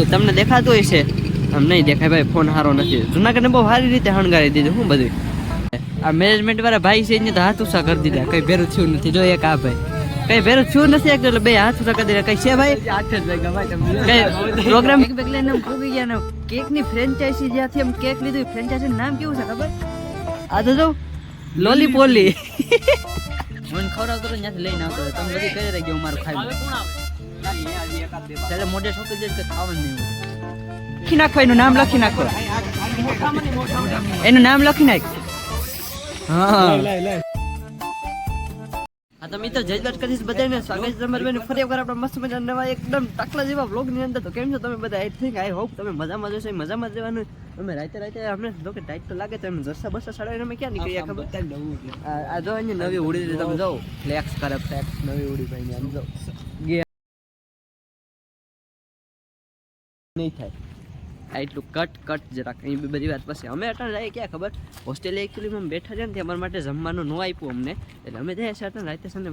તમને દેખાતું હોય છે? આમ નહીં દેખાય ભાઈ ફોન સારો નથી. જુનાગઢને બહુ સારી રીતે હણગારી દીધું શું બધું? આ મેનેજમેન્ટ વાળા ભાઈ છે એને તો હાથ ઉષા કરી દીધા. કઈ ભેરું થયું નથી. જો એક આ ભાઈ. કઈ ભેરું થયું નથી એટલે બે હાથ ઉષા કરી દીધા. કઈ છે ભાઈ? કઈ પ્રોગ્રામ એક બેગ લઈને ફૂગી ગયા ને કેકની ફ્રેન્ચાઇઝી જ્યાંથી એમ કેક લીધું ફ્રેન્ચાઇઝી નામ કેવું છે ખબર? આ તો જો લોલી પોલી મને ખવડાવતો ત્યાંથી લઈને આવતો તમે બધી કરી રહી ગયો મારું ખાઈ ત્યારે મોઢે ઠોકી દઈશ કે ખાવાનું નહીં લખી નાખો એનું નામ લખી નાખો. એનું નામ લખી નાખ. હા. હા તો મિત્રો જય દ્વારકા કરીશ બધાને સ્વાગત છે તમારું બેન ફરી એકવાર આપણા મસ્ત મજા નવા એકદમ ટકલા જેવા vlog ની અંદર. તો કેમ છો તમે બધા? આઈ થિંક આઈ હોપ તમે મજામાં જશો મજામાં જવાનું રહેવાનું. અમે રાતે રાતે અમને જો કે ટાઈટ તો લાગે તો એમ જરસા બસા સડાવીને અમે ક્યાં નીકળ્યા ખબર? આ આ જો અહીંયા નવી ઉડી તમે જાઓ. ફ્લેક્સ કરે ફ્લેક્સ નવી ઉડી ભાઈ આમ જાઓ. નહીં થાય. આ એટલું કટ કટ જરાક. અહીં બી બધી વાત પછી. અમે અટણ જાય ક્યાં ખબર? હોસ્ટેલે એકચ્યુઅલીમાં બેઠા છે ને અમારા માટે જમવાનું ન આપ્યું અમને. એટલે અમે જઈએ છીએ અટણ રાતે છે ને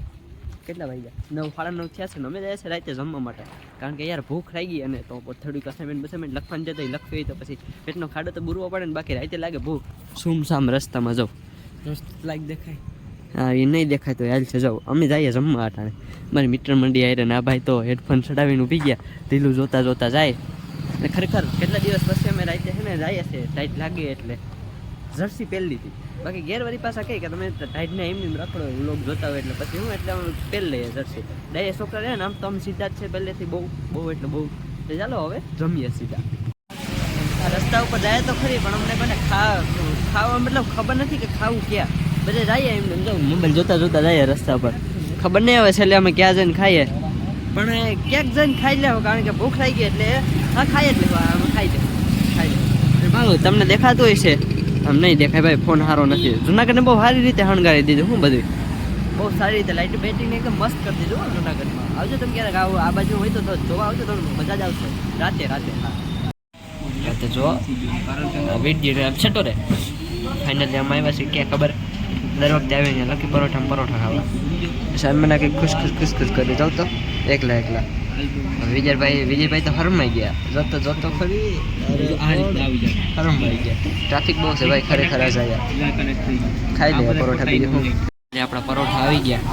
કેટલા વાગ્યા? નવ સાડા નવ થયા છે ને અમે જઈએ છીએ રાતે જમવા માટે. કારણ કે યાર ભૂખ ખાઈ ગઈ અને તો થોડીક અસાઇનમેન્ટ બસાઇમેન્ટ લખવાની જતા લખવી હોય તો પછી પેટનો ખાડો તો બુરવો પડે ને બાકી રાતે લાગે ભૂખ. સુમસામ રસ્તામાં જાઉં લાઈક દેખાય. હા એ નહીં દેખાય તો હાલ છે જાઉં અમે જઈએ જમવા અટાણે. મારી મિત્ર મંડી આવીને ના ભાઈ તો હેડફોન ચડાવીને ઊભી ગયા. ઢીલું જોતા જોતા જાય. ને ખરેખર કેટલા દિવસ પછી અમે રાતે છે ને જઈએ છીએ ટાઈટ લાગે એટલે. જર્સી પહેરી લીધી બાકી ગેરવારી પાછા કહે કે તમે ટાઈટને એમ એમ રખડો લોક જોતા હોય એટલે પછી હું એટલે અમે પહેરી લઈએ જર્સી. ડાયે છોકરા ને આમ તો અમે સીધા જ છે પહેલેથી બહુ બહુ એટલે બહુ. તો ચાલો હવે જમીએ સીધા. રસ્તા ઉપર જાય તો ખરી, પણ અમને કોને ખા, ખાવા મતલબ ખબર નથી કે ખાવું ક્યાં. બધે જઈએ એમને જો મોબાઈલ જોતા જોતા જઈએ રસ્તા પર ખબર નહીં આવે છેલ્લે અમે ક્યાં જઈને ખાઈએ. પણ ક્યાંક જઈને ખાઈ લેવો, કારણ કે ભૂખ લાગી એટલે હા ખાઈ અમે ખાઈ લે ખાઈ લે ભાઈ તમને દેખાતું હોય છે આમ નહીં દેખાય ભાઈ ફોન સારો નથી. જુનાગઢને બહુ સારી રીતે હણગારી દીધું શું બધું? બહુ સારી રીતે લાઇટ બેટિંગ એકદમ મસ્ત કરી દીધું જુનાગઢમાં. આવજો તમે ક્યારેક આવો આ બાજુ હોય તો જોવા આવજો તો મજા જ આવશે. રાતે રાતે રાતે જો વીડિયો છટો રે. ફાઇનલી અમે આવ્યા છે ક્યાં ખબર? દર વખતે આવે ને લકી પરોઠા પરોઠા ખાવા. સાહેબ મને કંઈક ખુશ ખુશ ખુશ ખુશ કરી જાવ તો. એકલા એકલા. વિજયભાઈ વિજયભાઈ તો હરમાઈ ગયા. જોતો જોતો ખરી. હરમાઈ ગયા. ટ્રાફિક બહુ છે ભાઈ ખરેખર આ ખાઈ લે પરોઠા બીજું શું આપણા પરોઠા આવી ગયા.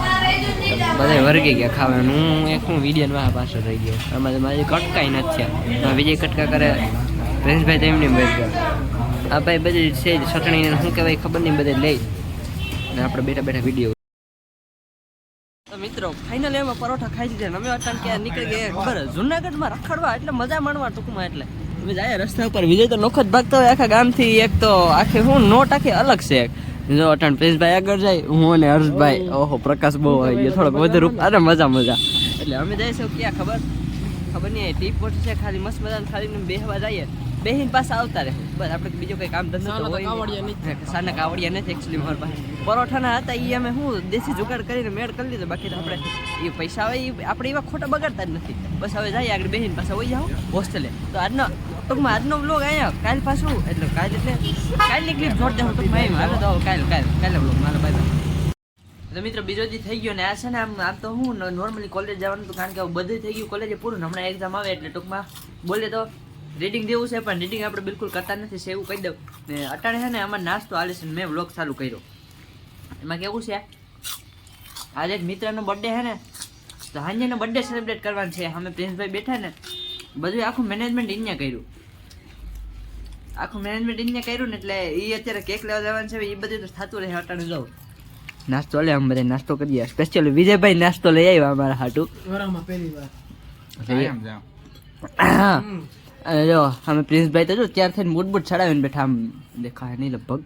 બધા વર્ગી ગયા ખાવાનું. હું એક હું વિડિયન વાહ પાછો થઈ ગયો. તો મારી કટકાઈ નથી થયા. વિજય કટકા કરે. પ્રિન્સભાઈ તો એમને બેઠ ગયા. આ ભાઈ બધી છે ચટણી શું કહેવાય ખબર નહીં બધે લઈ. અને આપણે બેઠા બેઠા વીડિયો મિત્રો ફાઇનલ એમાં પરોઠા ખાઈ લીધા અમે અટાણ કે નીકળી ગયા. ખબર જુનાગઢમાં રખડવા એટલે મજા માણવા ટૂંકમાં એટલે. અમે જાય રસ્તા ઉપર વિજય તો નોખ જ ભાગતા હોય આખા ગામથી એક તો આખી હું નોટ આખી અલગ છે જો અટાણ પ્રેશભાઈ આગળ જાય હું અને હર્ષભાઈ. ઓહો પ્રકાશ બહુ હોય ગયો થોડોક વધુ રૂપ. અરે મજા મજા. એટલે અમે જઈશું ક્યાં ખબર? ખબર નહીં ટીપ પોટ છે ખાલી મસ્ત મજાને ખાલી બેહવા જઈએ. બેહીન પાસે આવતા રહે. બસ આપણે બીજું કંઈ કામ ધંધો તો હોય. સાના કાવડિયા નથી એકચ્યુઅલી મારા પાસે. પરોઠાના હતા એ અમે હું દેશી જુગાડ કરીને મેળ કરી લીધો. બાકી તો આપણે એ પૈસા હોય એ આપણે એવા ખોટા બગાડતા જ નથી. બસ હવે જઈએ આગળ બેહીન પાસે હોય જાઓ હોસ્ટેલે. તો આજનો ટૂંકમાં આજનો બ્લોગ અહીંયા કાલ પાછું એટલે કાલ એટલે કાલની ક્લિપ જોડ દેવું ટૂંકમાં એમ. હાલો તો કાલ કાલ કાલે બ્લોગ મારો બાય તો મિત્રો બીજો જે થઈ ગયો ને આ છે ને આમ આમ તો હું નોર્મલી કોલેજ જવાનું હતું કારણ કે બધું થઈ ગયું. કોલેજે પૂરું હમણાં એક્ઝામ આવે એટલે ટૂંકમાં બોલે તો રીડિંગ દેવું છે પણ રીડિંગ આપણે બિલકુલ કરતા નથી છે એવું કહી દઉં. ને અટાણે છે ને આમાં નાસ્તો આલે છે મેં વ્લોગ ચાલુ કર્યો. એમાં કેવું છે? આજે એક મિત્રનો બર્થડે છે ને તો હાંજેનો બર્થડે સેલિબ્રેટ કરવાનો છે. અમે પ્રિન્સભાઈ બેઠા ને બધું આખું મેનેજમેન્ટ ઇન્યા કર્યું. આખું મેનેજમેન્ટ ઇન્યા કર્યું ને એટલે એ અત્યારે કેક લેવા જવાનું છે એ બધું તો થતું રહે અટાણે જાઉં. નાસ્તો લે અમે બધા નાસ્તો કરીએ સ્પેશિયલ વિજયભાઈ નાસ્તો લઈ આવ્યા અમારા હાટું. પહેલી વાર. અને જો, અમે પ્રિન્સભાઈ તો જો, ત્યાર થઈને બૂટ બૂટ ચડાવીને બેઠા આમ દેખાય નહીં લગભગ.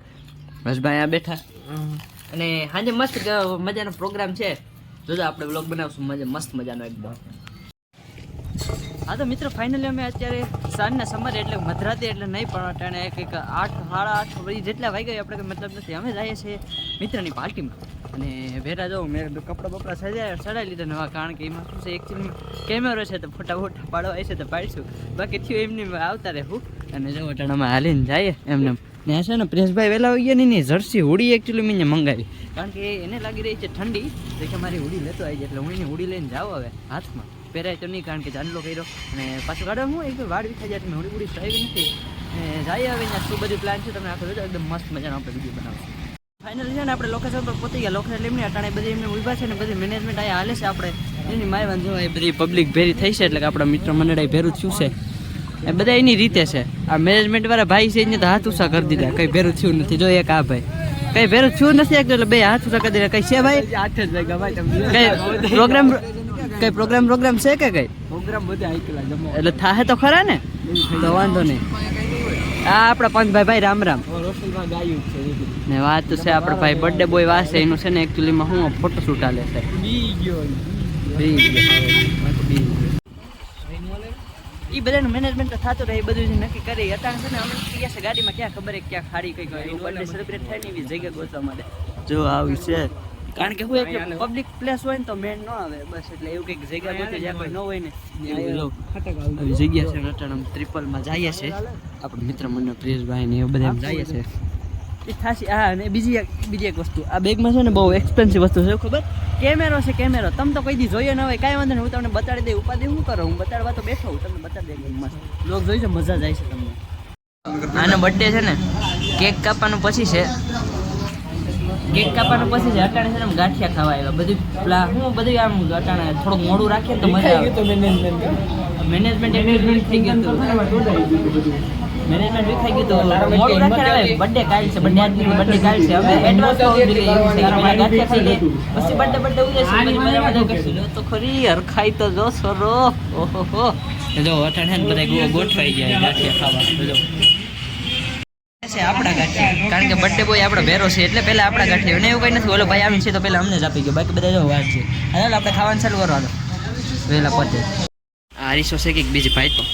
બસભાઈ આ બેઠા. અને સાંજે મસ્ત મજાનો પ્રોગ્રામ છે. જોજો, આપણે બ્લોગ બનાવશું. મજા, મસ્ત મજાનો એકદમ. હા તો મિત્રો ફાઇનલી અમે અત્યારે સાંજના સમર એટલે મધરાતે એટલે નહીં, પણ અટાણે કંઈક આઠ, સાડા આઠ, વળી જેટલા વાગ્યા આપણે મતલબ નથી. અમે જઈએ છીએ મિત્રની પાર્ટીમાં અને ભેરા જો, મેં કપડાં બપડા સજાય સડાવી લીધા નવા કારણ કે એમાં શું છે એકચ્યુઅલી કેમેરો છે તો ફોટા ફોટા પાડવા છે તો પાડીશું. બાકી થયું એમની આવતા રહેવું અને જો, અટાણામાં હાલીને જઈએ એમને. એમ. ને છે ને પ્રેસભાઈ વહેલા આવી ગયા ને જર્સી હુડી એકચ્યુઅલી મેં મંગાવી. કારણ કે એને લાગી રહી છે ઠંડી. તો કે મારી હુડી લેતો આવી જાય એટલે હું એની હુડી લઈને જાઉં હવે, હાથમાં. પહેરાય તો નહીં કારણ કે જાનલો કર્યો. અને પાછું કાઢવા હું એક વાડ વિખાઈ જાય મેં હોડી હુડી સ્ટાઈલ નથી. જાય હવે અહીંયા શું બધું પ્લાન છે, તમે આખો જોજો, એકદમ મસ્ત મજાનો આપણે વીડિયો બનાવો ફાઇનલ છે ને આપણે લોકેશન પર પહોંચી ગયા. લોકેશન એમની અટાણે બધી એમને ઊભા છે ને બધી મેનેજમેન્ટ અહીંયા હાલે છે આપણે. એની માય વાંધો એ બધી પબ્લિક ભેરી થઈ છે એટલે કે આપણા મિત્ર મંડળ ભેરું થયું છે. એ બધા એની રીતે છે. આ મેનેજમેન્ટ વાળા ભાઈ છે એને તો હાથ ઉષા કરી દીધા. કઈ ભેરું થયું નથી. જો એક આ ભાઈ. કઈ ભેરું થયું નથી એક એટલે બે હાથ ઉષા કરી દીધા. કઈ છે ભાઈ? હાથ જ કઈ પ્રોગ્રામ કઈ પ્રોગ્રામ પ્રોગ્રામ છે કે કઈ? પ્રોગ્રામ બધા એટલે થાહે તો ખરા ને? તો વાંધો નહીં. આ આપણા પંચભાઈ ભાઈ રામ રામ. ને વાત છે આપણા ભાઈ બર્થડે બોય વાસે એનું છે ને એકચ્યુઅલીમાં હું ફોટો શૂટ આલે છે. એ બધાનું મેનેજમેન્ટ તો થતું રહે બધું જે નક્કી કરી અટાણ છે ને અમે ગયા છે ગાડીમાં ક્યાં ખબર ક્યાં ખાડી કઈ કઈ બર્થડે સેલિબ્રેટ થાય ને એવી જગ્યા ગોતવા માટે. જો આવી છે. કારણ કે હું એક પબ્લિક પ્લેસ હોય ને તો મેન ન આવે બસ એટલે એવું કંઈક જગ્યા ગોતે જ્યાં કોઈ ન હોય ને ત્યાં આવી જગ્યા છે અમે ત્રિપલમાં જઈએ છે. આપણે મિત્ર મંડળ પ્રિયેશભાઈ ને એ બધા એમ જઈએ છે. એ ખાસી હા અને બીજી એક બીજી એક વસ્તુ. આ બેગમાં છે ને બહુ એક્સપેન્સિવ વસ્તુ છે ખબર? કેમેરો છે કેમેરો. તમે તો કોઈ દી જોઈએ ન હોય કાંઈ વાંધો નહીં હું તમને બતાડી દઈ ઉપાધિ હું કરો? હું બતાડવા તો બેઠો હું તમને બતાડી દઈ મસ્ત. લોક જોઈજો મજા જાય છે તમને. આનો બર્થડે છે ને કેક કાપવાનું પછી છે. કેક કાપવાનું પછી છે અટાણે છે ને ગાંઠિયા ખાવા આવ્યા. બધું પેલા હું બધું આમ અટાણે થોડુંક મોડું રાખીએ તો મજા આવે. મેનેજમેન્ટ મેનેજમેન્ટ થઈ ગયું મેનેજમેન્ટ વિખાઈ ગયું તો મોડું રાખે હવે બર્થડે કાલ છે બર્થડે આજની બર્થડે કાલ છે. હવે એડવાન્સ તો ગાંઠિયા ખાઈ પછી બર્થડે બર્થડે ઉજે છે મજા જો ખરી હરખાઈ તો જો સરો. ઓહો જો અઠાણે ને બધા ગોઠવાઈ ગયા ગાંઠિયા ખાવા. જો. છે આપણા ગાંઠિયા કારણ કે બર્થડે બોય આપણો ભેરો છે એટલે પહેલા આપણા ગાંઠિયા ને એવું કઈ નથી. ઓલો ભાઈ આવે છે તો પહેલા અમને જ આપી ગયો. બાકી બધા જો વાત છે. હાલો આપણે ખાવાનું ચાલુ કરવાનું વહેલા પતે. આ હરીશો છે કે બીજી ભાઈ તો?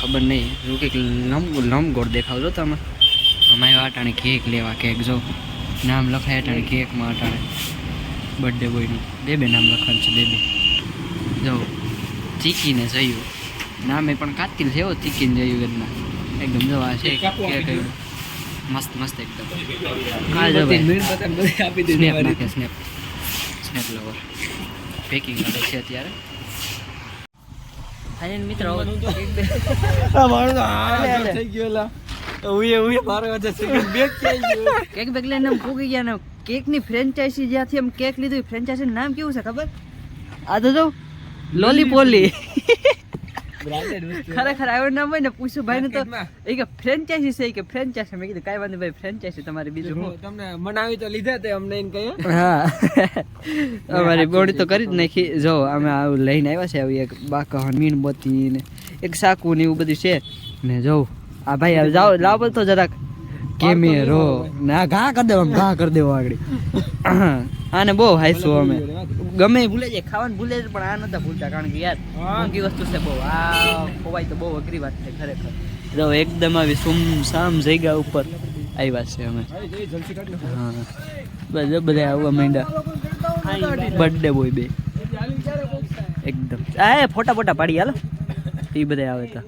ખબર નહીં. હું કંઈક લંબ લંબગોળ દેખાવ છો તમે. અમારે અટાણે કેક લેવા કેક જો. નામ લખાય અટાણે કેકમાં અટાણે. બર્થડે બોયનું બે બે નામ લખવાનું છે બે બે. જો ચીકીને જયું. નામે પણ કાતિલ છે એવો ચીકીને જયું એમના એકદમ જો આ છે કેક. મસ્ત મસ્ત એકદમ. હા જો ભાઈ. મીણ પતંગ બધે આપી દીધું સ્નેપ. નાખે સ્નેપ સ્નેપ લવર પેકિંગ માટે છે અત્યારે. ફાઇનલ મિત્રો આ મારું તો હાથ થઈ ગયો લા. મારો આજે બેગ ક્યાંય ગયો? કેક બેક લઈને આમ પૂગી ગયા ને કેકની ફ્રેન્ચાઇઝી જ્યાંથી આમ કેક લીધું ફ્રેન્ચાઇઝી નામ કેવું છે ખબર? આ તો જો લોલીપોલી. Branded વસ્તુ. ખરેખર આવ્યો ના હોય ને પૂછ્યું ભાઈને તો એક. એ કે ફ્રેન્ચાઇઝી છે કે ફ્રેન્ચાઇઝી મેં કીધું કાંઈ વાંધો ભાઈ ફ્રેન્ચાઇઝી તમારી બીજું હું તમને મનાવી તો લીધા તે અમને એમ કહ્યું હા. અમારી બોડી તો કરી જ નાખી. જો અમે આવું લઈને આવ્યા છે આવી એક બાકહન મીણબત્તી ને એક સાકુ ને એવું બધું છે. ને જો આ ભાઈ જાઓ લાવો તો જરાક. કેમેરો ના ઘા કરી દેવા ઘા કરી દેવા આગળ. આને બહુ હાઈશું અમે. ગમે ભૂલે જાય ખાવાનું ભૂલે છે પણ આ નતા ભૂલતા કારણ કે યાર હા. મોંઘી વસ્તુ છે બહુ. આ ખોવાય તો બહુ અઘરી વાત છે ખરેખર. જો એકદમ આવી સુમ સામ જગ્યા ઉપર આવ્યા છે અમે. હા. બધા બધા આવવા માંડ્યા. બર્થડે બોય બે. એકદમ. આ એ ફોટા ફોટા પાડી હાલો. એ બધા આવે તો.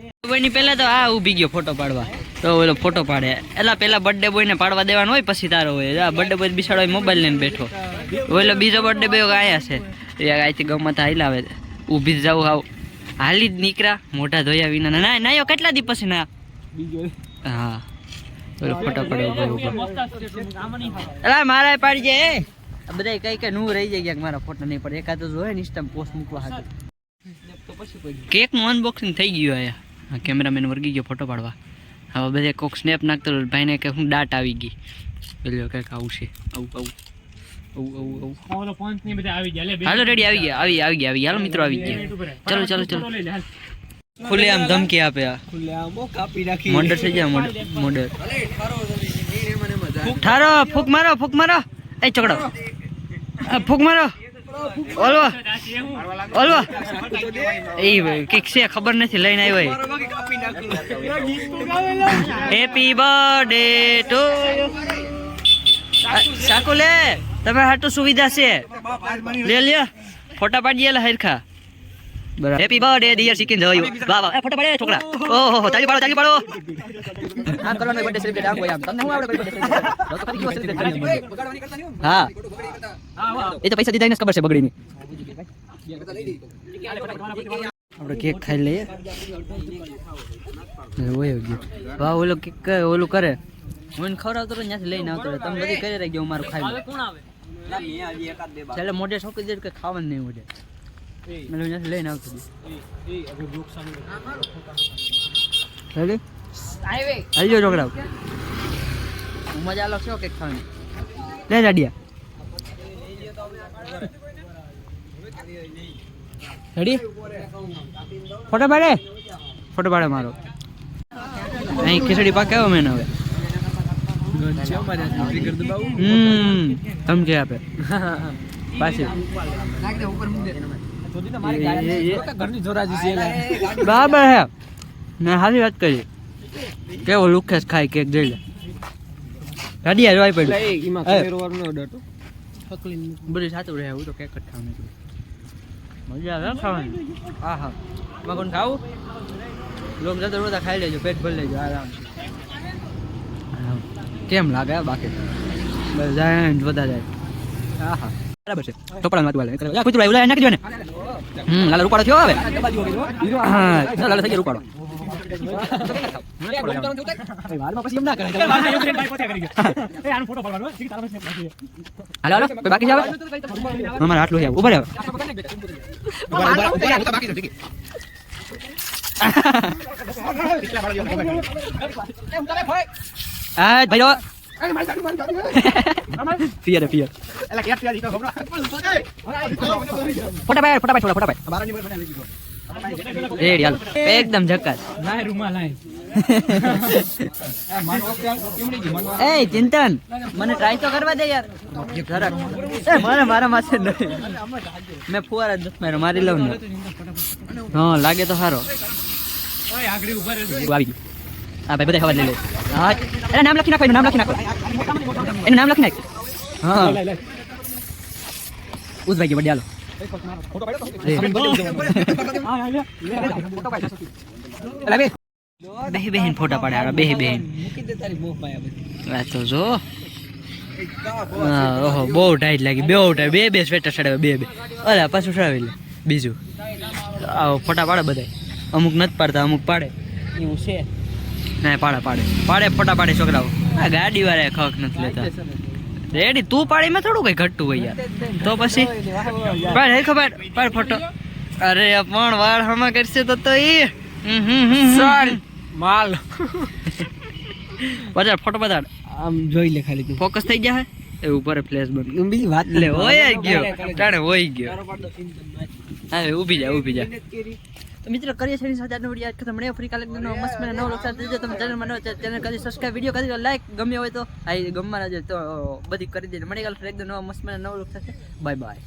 પહેલા તો આ ઊભી ગયો ફોટો પાડવા. તો ઓલો ફોટો પાડે. એટલે પહેલા બર્થડે બોયને પાડવા દેવાનો હોય પછી તારો હોય. બર્થડે બોય બિસાડો મોબાઈલ લઈને બેઠો. ઓલો બીજો બર્થડે બોય આયા છે. એ અહીંથી ગમત આવે. ઊભી જ જાવ આવ હાલી જ નીકળ્યા. મોઢા ધોયા વિના. ના ના કેટલા દી પછી ના? હા. ઓલો ફોટો ઊભો ઊભો અલા મારા પાડી જે આ બધા કઈ કઈ નું રહી જાય ક્યાંક મારા ફોટો નહીં પડે. એકાદ જ હોય ને ઇન્સ્ટા પોસ્ટ મૂકવા હાથ કેકનું અનબોક્સિંગ થઈ ગયું આયા. કેમેરામેન વર્ગી ગયો ફોટો પાડવા. હવે બધે કોક સ્નેપ નાખતો. ભાઈને કે હું દાટ આવી ગઈ પેલો કંઈક આવું છે આવું આવું આવું આવું આવું હાલો રેડી આવી ગયા આવી આવી ગયા આવી હાલો મિત્રો આવી ગયા ચલો ચલો ચલો ખુલ્લે આમ ધમકી આપે આ મોડર થઈ જાય મોડર મોડર ઠારો ફૂક મારો ફૂક મારો એ ચોકડો ફૂક મારો ઓલવા ઓલવા એ ભાઈ કંઈક છે ખબર નથી લઈને આવ્યો. હેપી બર્થડે ટુ સાકુ લે તમે હાટુ સુવિધા છે લે લે ફોટા પાડી લે હરખા બરાબર હેપી બર્થડે ડિયર ચિકન જોયું વાહ વાહ એ ફોટા પાડે છોકરા ઓહો તાળી પાડો તાળી પાડો આમ કરવાનો બર્થડે સેલિબ્રેટ આમ હોય આમ તમને હું આવડે બર્થડે સેલિબ્રેટ તો કરી કેવો સેલિબ્રેટ કરી બગાડવાની કરતા નહીં હો. હા બગાડવાની કરતા. એ તો પૈસા દીધા એને જ ખબર છે બગડીની આપણે કેક ખાઈ લઈએ ને ગયો વાહ ઓલો કેક ઓલું કરે હું ખવડાવતો ત્યાંથી લઈને આવતો તમે બધી કરી રાખજો હું મારું ખાઈ લઉં છેલ્લે મોઢે છોકરી દે કે ખાવાનું નહીં મોઢે ત્યાંથી લઈને આવતો હેલી રેડી છોકરા મજા આલો છો કેક ખાવાની લે જાડિયા રેડી ફોટો પાડે? ફોટો પાડે મારો. અહીં ખીચડી પાક આવ્યો મેં હવે. હમ જે આપે. પાછી. બરાબર હે. મેં સારી વાત કરી. કેવો લુખેશ ખાય કેક જોઈ લે. ગાડી હરવાઈ એટલે પડી. એ ઈમાં એ. કેમેરો વાળો ન ડરતો. બધું સાચું રહે હું તો કેક જ ખાવાનું મજા આવે હો ખાવાની. હા હા. માં ખાવું? લોક જતો રોતા ખાઈ લેજો, પેટ ભરી લેજો, આરામ. કેમ લાગે બાકી? બસ જાય ને જાય. બરાબર છે. ટોપડા માં વાલે કુતરા ઉલા નાખી દો ને હમ, લાલા રૂપાડો થયો હવે. હા થઈ ગયો રૂપાડો હાલો હાલો. કોઈ બાકી છે હવે? અમારે આટલું છે ઊભા રહો. આ ભાઈઓ. પિયર પિયર ફોટા પાડ ફોટા પાડ છોડા ફોટા પાડ. રેડી હાલો. એકદમ જકાસ લાય રૂમાલ લાય. માનો? માનો એ ચિંતન. મને ટ્રાય તો કરવા દે યાર. જરાક. એ મારે મારા માથે નહીં. મેં ફુવારા જ નથી મારી લઉં ને. હા લાગે તો સારો. આવી હા ભાઈ બધા ખબર લઈ લે. હા એના નામ લખી નાખો એનું નામ લખી નાખો. એનું નામ લખી નાખ. હા. ઉસભાઈ ગયો બડી હાલો બે બેહીન ફોટા પાડે બે તો જો બહુ ટાઈટ લાગી બે ટાઈટ બે બે સ્વેટર ચડાવે બે બે અરે પાછું ચડાવી લે બીજું આવો ફોટા પાડે બધા અમુક નથી પાડતા, અમુક પાડે. એવું છે. ના પાડે પાડે પાડે. ફોટા પાડે છોકરાઓ. આ ગાડી વાળા ખક નથી લેતા. રેડી તું પાડી માં થોડું કઈ ઘટતું હોય યાર. તો પછી? પણ હે ખબર? પણ ફોટો. અરે પણ વાળ હમા કરશે તો તો. ચાલ. માલ. બજાર ફોટો બતાડ. આમ જોઈ લે ખાલી તું. ફોકસ થઈ ગયા હે? એ ઉપર ફ્લેશ બંધ. બીજી વાત લે હોય ગયો. તાણે હોય ગયો. હા ઊભી જા ઊભી જા. મિત્રો કરીએ છીએ સાથે આજનો વીડિયો. ખતમ મળે ફરી કાલે નો મસ્ત મને નવો લોક દેજો તમે ચેનલમાં નવો ચેનલ કરી સબસ્ક્રાઇબ વીડિયો કરી લાઈક ગમ્યો હોય તો આ ગમવાના જે તો બધી કરી દેજો. મળી ગયેલ એકદમ નવો મસ્ત મને નવો લોક બાય બાય